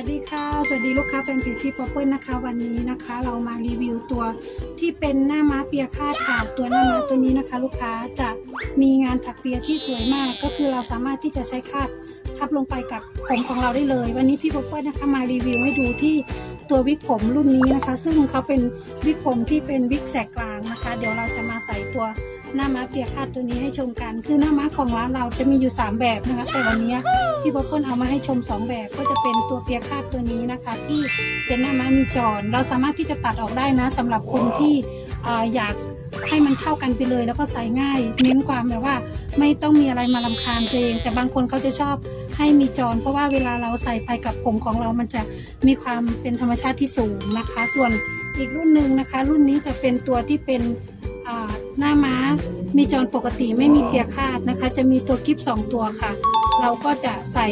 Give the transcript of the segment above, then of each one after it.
วัสดีค่ะ สวัสดีลูกค้าแฟนเพจพี่ป๊อปเปิลนะคะ วันนี้นะคะ เรามารีวิวตัวที่เป็นหน้าม้าเปียคาดค่ะตัวหน้าม้าตัวนี้นะคะ ลูกค้าจะมีงานถักเปียที่สวยมาก ก็คือเราสามารถที่จะใช้คาดทับลงไปกับผมของเราได้เลย วันนี้พี่ป๊อปเปิลนะคะมารีวิวให้ดูที่ตัววิกผมรุ่นนี้นะคะ ซึ่งเขาเป็นวิกผมที่เป็นวิกแสกกลางนะคะ เดี๋ยวเราจะมาใส่ตัว หน้าม้าเปียกคาดตัวนี้ให้ชมกัน คือหน้าม้าของร้านเราจะมีอยู่สามแบบนะคะ แต่วันนี้พี่ป๊อปเปิลเอามาให้ชม 2 แบบ ก็จะเป็นตัวเปียกคาดตัวนี้นะคะ ที่เป็นหน้าม้ามีจอนเราสามารถที่จะตัดออกได้นะสำหรับคนที่ออยากให้มันเข้ากันไปเลยแล้วก็ใส่ง่าย เน้นความแบบว่าไม่ต้องมีอะไรมาลำคาญตัวเอง แต่บางคนเขาจะชอบให้มีจอนเพราะว่าเวลาเราใส่ไปกับผมของเรามันจะมีความเป็นธรรมชาติที่สูงนะคะ ส่วนอีกรุ่นหนึ่งนะคะ รุ่นนี้จะเป็นตัวที่เป็น หน้าม้ามีจอนปกติไม่มีเปียคาดนะคะ จะมีตัวกิฟสองตัวค่ะ เราก็จะใส่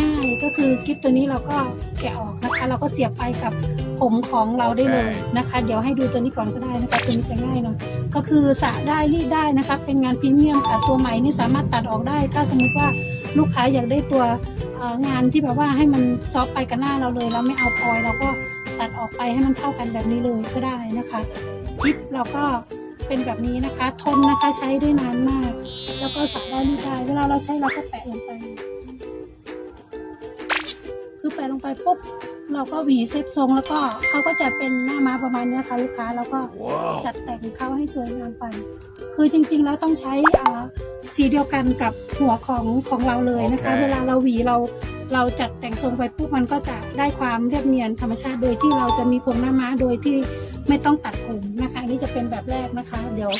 ง่ายๆ ก็คือกิฟตัวนี้เราก็แกะออกนะคะ เราก็เสียบไปกับผมของเราได้เลยนะคะ เดี๋ยวให้ดูตัวนี้ก่อนก็ได้นะคะตัวนี้จะง่ายหน่อยก็คือสระได้รีดได้นะคะ เป็นงานพรีเมียมค่ะตัวใหม่นี่สามารถตัดออกได้ ถ้าสมมติว่าลูกค้าอยากได้ตัวงานที่แบบว่าให้มันซอฟไปกับหน้าเราเลย เราไม่เอาพลอยเราก็ตัดออกไปให้มันเท่ากันแบบนี้เลยก็ได้นะคะ กิฟเราก็เป็นแบบนี้นะคะ ทนนะคะใช้ได้นานมาก แล้วก็สักได้รีดได้ เวลาเราใช้เราก็แปะลงไป คือแปะลงไปปุ๊บเราก็หวีเซ็ตทรงแล้วก็เขาก็จะเป็นหน้าม้าประมาณเนี้ยค่ะลูกค้าแล้วก็จัดแต่งเขาให้สวยงามไป คือจริงๆแล้วต้องใช้อ่าสีเดียวกันกับหัวของของเราเลยนะคะโอเคเวลาเราหวีเรา เราจัดแต่งทรงไปปุ๊บมันก็จะได้ความเรียบเนียนธรรมชาติโดยที่เราจะมีผมหน้าม้าโดยที่ไม่ต้องตัดผมนะคะอันนี่จะเป็นแบบแรกนะคะ เดี๋ยว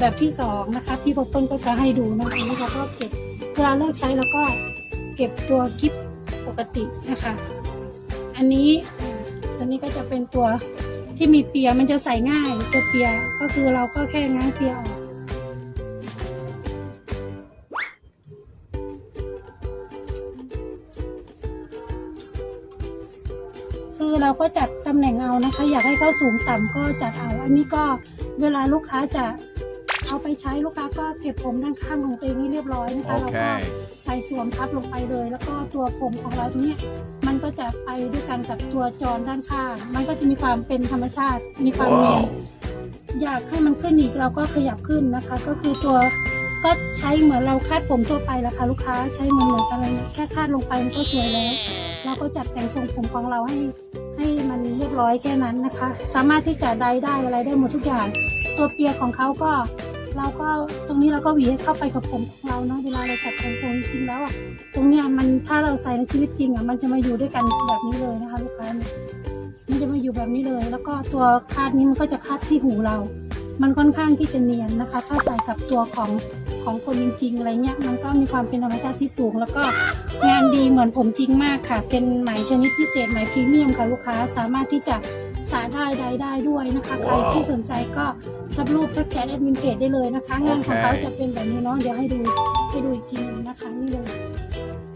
แบบที่สองนะคะพี่ป๊อปเปิ้ลก็จะให้ดูนะคะอันนี้เราก็เก็บเวลาเลิกใช้แล้วก็เก็บตัวกิฟปกตินะคะ อันนี้อันนี้ก็จะเป็นตัวที่มีเปียมันจะใส่ง่ายตัวเปียก็คือเราก็แค่ง้างเปียออก คือเราก็จัดตำแหน่งเอานะคะ อยากให้เขาสูงต่ำก็จัดเอา อันนี้ก็เวลาลูกค้าจะเอาไปใช้ลูกค้าก็เก็บผมด้านข้างของตัวเองให้เรียบร้อยนะคะแล้วก็ Okay. ใส่สวมทับลงไปเลย แล้วก็ตัวผมของเราตรงเนี้ยมันก็จะไปด้วยกันกับตัวจรด้านข้าง มันก็จะมีความเป็นธรรมชาติ มีความเนียนว้าวอยากให้มันขึ้นอีกเราก็ขยับขึ้นนะคะ ก็คือตัวก็ใช้เหมือนเราคาดผมทั่วไปแหละค่ะลูกค้าใช้เหมือนเหมือนอะไรเนี่ยแค่คาดลงไปมันก็สวยแล้ว เราก็จัดแต่งทรงผมของเราให้ให้มัน เรียบร้อยแค่นั้นนะคะ สามารถที่จะไดได้อะไรได้หมดทุกอย่าง ตัวเปียของเขาก็เราก็ตรงนี้เราก็หวีเข้าไปกับผมของเราเนาะเวลาเราจัดแต่งทรงจริงแล้วอะตรงเนี้ยมันถ้าเราใส่ในชีวิตจริงอะมันจะมาอยู่ด้วยกันแบบนี้เลยนะคะลูกค้ามันจะมาอยู่แบบนี้เลย แล้วก็ตัวคาดนี้มันก็จะคาดที่หูเรา มันค่อนข้างที่จะเนียนนะคะ ถ้าใส่กับตัวของ ของคนจริงๆอะไรเงี้ยมันก็มีความเป็นธรรมชาติที่สูง แล้วก็งานดีเหมือนผมจริงมากค่ะ เป็นไหมชนิดพิเศษไหมพรีเมียมค่ะลูกค้าสามารถที่จะสาได้ใดได้ด้วยนะคะใครที่สนใจก็ทับรูปทักแชทแอดมินเพจได้เลยนะคะงานของเขาจะเป็นแบบนี้เนาะเดี๋ยวให้ดูให้ดูอีกทีหนึงนะคะนี่เลย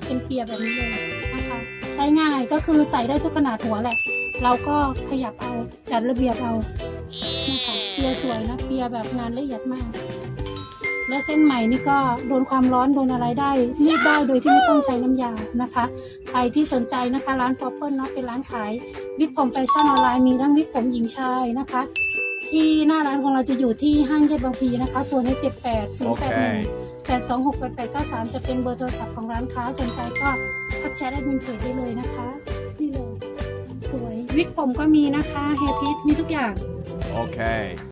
เป็นเปียแบบนี้เลยนะคะใช้ง่ายก็คือใส่ได้ทุกขนาดหัวแหละ เราก็ขยับเอาจัดระเบียบเอานะคะเปียสวยนะเปียแบบงานละเอียดมาก และเส้นไหมนี่ก็โดนความร้อนโดนอะไรได้รีดได้โดยที่ไม่ต้องใช้น้ำยานะคะใครที่สนใจนะคะ ร้านป๊อปเปิลเนาะเป็นร้านขายวิกผมแฟชั่นออนไลน์มีทั้งวิกผมหญิงชายนะคะ ที่หน้าร้านของเราจะอยู่ที่ห้างเย็บบางพลีนะคะส่วนในเจ็ดแปดศูนย์แปดหนึ่งแปดสองหกแปดแปดเก้าสามจะเป็นเบอร์โทรศัพท์ของร้านค้าสนใจก็ทักแชทแอดมินเพจได้เลยนะคะนี่เลยสวยวิกผมก็มีนะคะเฮร์พิสมีทุกอย่าง Okay.